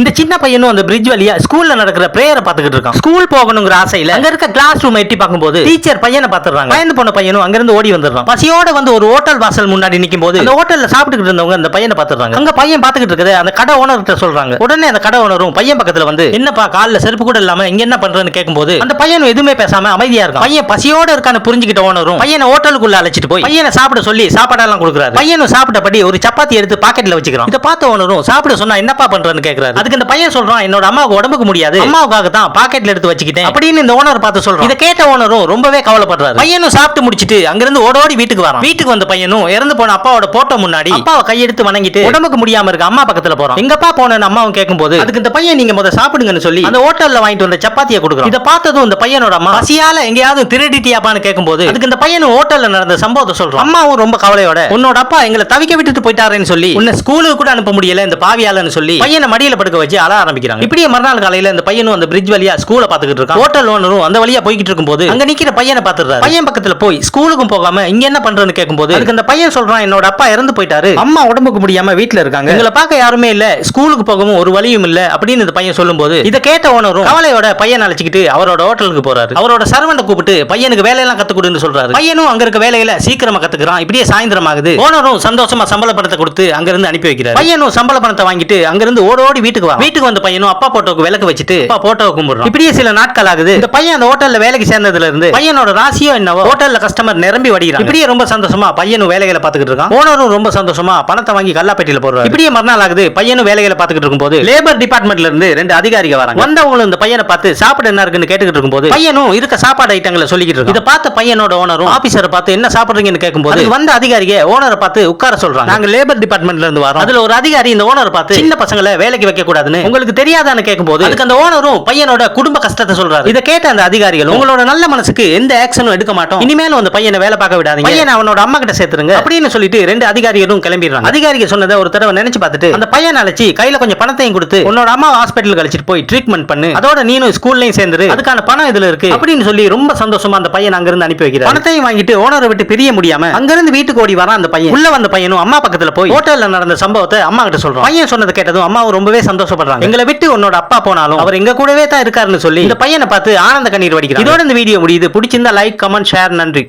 இந்த சின்ன பையனும் அந்த பிரிட்ஜ் வழியா ஸ்கூல்ல நடக்கிற பிரேயரை பாத்துக்கிட்டு இருக்கான். ஸ்கூல் போகணுங்கிற ஆசையில அங்க இருக்க கிளாஸ் ரூம் எட்டி பார்க்கும்போது டீச்சர் பையனை பாத்துறாங்க பயந்து போன பையனும் அங்க இருந்து ஓடி வந்துடுறான். பசியோட வந்து ஒரு ஹோட்டல் வாசல் முன்னாடி நிக்கும் போது அந்த ஹோட்டல்ல சாப்பிட்டுக்கிட்டு இருந்தவங்க அந்த பையனை பாத்துறாங்க அங்க பையன் பாத்துக்கிட்டு இருக்கது அந்த கடை ஓனர் கிட்ட சொல்றாங்க. உடனே அந்த கடை ஓனரும் பையன் பக்கத்துல வந்து என்னப்பா கால்ல செருப்பு கூட இல்லாம இங்க என்ன பண்றேன்னு கேட்கும்போது அந்த பையனும் எதுவுமே பேசாம அமைதியா இருக்கான். பையன் பசியோட இருக்கான்னு புரிஞ்சுக்கிட்ட ஓனரும் பையனை ஹோட்டலுக்குள்ள அழைச்சிட்டு போய் பையனை சாப்பிட சொல்லி சாப்பாடெல்லாம் கொடுக்குறாரு. பையனும் சாப்பிட்டபடி ஒரு சப்பாத்தி எடுத்து பாக்கெட்ல வச்சுக்கிறான். இதை பார்த்த ஓனரும் சாப்பிட சொன்னா என்னப்பா பண்றேன்னு கேக்குறாரு. அதுக்கு இந்த பையன் சொல்றான் என்னோட அம்மாவுக்கு உடம்புக்கு முடியாது. அம்மாவுக்காக தான் பாக்கெட்ல எடுத்து வச்சுக்கிட்டேன். அப்படின்னு இந்த ஓனர் பார்த்து சொல்றான். இதை கேட்ட ஓனரும் ரொம்பவே கவலைப்படுறாரு. பையனும் சாப்பிட்டு முடிச்சிட்டு அங்கிருந்து ஓடோடி வீட்டுக்கு வரான். வீட்டுக்கு வந்த பையனும் இறந்து போன அப்பாவோட போட்டோ முன்னாடி அப்பாவை கையெடுத்து வணங்கிட்டு உடம்புக்கு முடியாம இருக்க அம்மா பக்கத்துல போறான். எங்கப்பா போனேன்னு அம்மாவும் கேட்கும்போது அதுக்கு இந்த பையன் நீங்க முத சாப்பிடுங்கன்னு சொல்லி அந்த ஹோட்டல்ல வாங்கிட்டு வந்த சப்பாத்தியை கொடுக்குறான். இதை பார்த்ததும் இந்த பையனோட அம்மா பசியால எங்கேயாவது திருடிட்டியாப்பான்னு கேட்கும்போது அதுக்கு இந்த பையனும் ஹோட்டல்ல நடந்த சம்பவத்தை சொல்றான். அம்மாவும் ரொம்ப கவலையோட உன்னோட அப்பா எங்களை தவிக்க விட்டுட்டு போயிட்டாருன்னு சொல்லி உன்னை ஸ்கூலுக்கு கூட அனுப்ப முடியல இந்த பாவியாலன்னு சொல்லி பையனை மடியில படுக்க வச்சு அழ ஆரம்பிக்கிறாங்க. இப்படியே மறுநாள் காலையில இந்த பையனும் அந்த பிரிட்ஜ் வழியா ஸ்கூல பாத்துக்கிட்டு இருக்கான். ஹோட்டல் ஓனரும் அந்த வழியா போய்கிட்டு இருக்கும்போது அங்க நிக்கிற பையனை பாத்துறாரு பையன் பக்கத்துல போய் ஸ்கூலுக்கும் போகாம இங்க என்ன பண்றேன்னு கேட்கும்போது அதுக்கு அந்த பையன் சொல்றான் என்னோட அப்பா இறந்து போயிட்டாரு. அம்மா உடம்புக்கு முடியாம வீட்ல இருக்காங்க. எங்களை பார்க்க யாருமே இல்ல. ஸ்கூலுக்கு போகவும் ஒரு வழியும் இல்ல. அப்படின்னு இந்த பையன் சொல்லும்போது இதை கேட்ட ஓனரும் கவலையோட பையன் அழைச்சிக்கிட்டு அவரோட ஹோட்டலுக்கு போறாரு. அவரோட சர்வெண்ட கூப்பிட்டு பையனுக்கு வேலையெல்லாம் கத்து கொடுன்னு சொல்றாரு. பையனும் அங்க இருக்க வேலையில சீக்கிரமா கத்துக்கிறான். இப்படியே சாயந்தரம் ஆகுது. ஓனரும் சந்தோஷமா சம்பள பணத்தை கொடுத்து அங்க இருந்து அனுப்பி வைக்கிறார். பையனும் சம்பள பணத்தை வாங்கிட்டு அங்க இருந்து ஓடோடி வீட்டுக்கு வா. வீட்டுக்கு வந்த பையனும் அப்பா போட்டோக்கு விளக்கு வச்சுட்டு அப்பா போட்டோவை கும்பிடுறான். இப்படியே சில நாட்கள் ஆகுது. இந்த பையன் அந்த ஹோட்டல்ல வேலைக்கு சேர்ந்ததுல இருந்து பையனோட ராசியோ என்னவோ ஹோட்டல்ல கஸ்டமர் நிரம்பி வடிகிறான் இப்படியே ரொம்ப சந்தோஷமா பையனும் வேலைகளை பாத்துக்கிட்டு இருக்கான். ஓனரும் ரொம்ப சந்தோஷமா பணத்தை வாங்கி கல்லாப்பேட்டியில போடுறாரு. இப்படியே மறுநாள் ஆகுது. பையனும் வேலைகளை பாத்துக்கிட்டு இருக்கும்போது லேபர் டிபார்ட்மெண்ட்ல இருந்து ரெண்டு அதிகாரிகள் வராங்க. வந்தவங்களும் இந்த பையனை பார்த்து சாப்பிட என்ன இருக்குன்னு கேட்டுக்கிட்டு இருக்கும்போது பையனும் இருக்க சாப்பாடு ஐட்டங்களை சொல்லிக்கிட்டு இருக்கு இதை பார்த்த பையனோட ஓனரும் ஆபீசரை பார்த்து என்ன சாப்பிடுறீங்கன்னு கேட்கும்போது வந்த அதிகாரிக ஓனரை பார்த்து உட்கார சொல்றாங்க. நாங்க லேபர் டிபார்ட்மெண்ட்ல இருந்து வரோம். அதுல ஒரு அதிகாரி இந்த ஓனரை பார்த்து சின்ன பசங்களை வேலைக்கு வைக்க கூடாதுன்னு உங்களுக்கு தெரியாதான்னு கேட்கும்போது அதுக்கு அந்த ஓனரும் பையனோட குடும்ப கஷ்டத்தை சொல்றாரு. இதை கேட்ட அந்த அதிகாரிகள் உங்களோட நல்ல மனசுக்கு எந்த ஆக்ஷனும் எடுக்க மாட்டோம். இனிமேலும் அந்த பையனை வேலை பார்க்க விடாதீங்க. பையனை அவனோட அம்மா கிட்ட சேர்த்துருங்க. அப்படின்னு சொல்லிட்டு ரெண்டு அதிகாரிகளும் கிளம்பிடுறாங்க. அதிகாரிகள் சொன்னதை ஒரு தடவை நினைச்சு பார்த்துட்டு அந்த பையன் அழைச்சி கையில கொஞ்சம் பணத்தையும் கொடுத்து உன்னோட அம்மா ஹாஸ்பிட்டலுக்கு அழைச்சிட்டு போய் ட்ரீட்மெண்ட் பண்ணு. அதோட நீனும் ஸ்கூல்லையும் சேர்ந்துரு. அதுக்கான பணம் இதுல இருக்கு. அப்படின்னு சொல்லி ரொம்ப சந்தோஷமா அந்த பையன் அங்கிருந்து அனுப்பி வைக்கிறார். பணத்தையும் வாங்கிட்டு ஓனரை விட்டு பிரிய முடியாம அங்கிருந்து வீட்டுக்கு ஓடி வரான் அந்த பையன். உள்ள வந்த பையனும் அம்மா பக்கத்துல போய் ஹோட்டல்ல நடந்த சம்பவத்தை அம்மா கிட்ட சொல்றான். பையன் சொன்னதை கேட்டதும் அம்மாவும் ரொம்பவே சந்தோஷப்படுறாங்க. எங்களை விட்டு உன்னோட அப்பா போனாலும் அவர் எங்க கூடவே தான் இருக்காருன்னு சொல்லி இந்த பையனை பார்த்து ஆனந்த கண்ணீர் வடிக்கிறார் இதோட இந்த வீடியோ முடியுது. பிடிச்சிருந்தா லைக் கமெண்ட் ஷேர் நன்றி.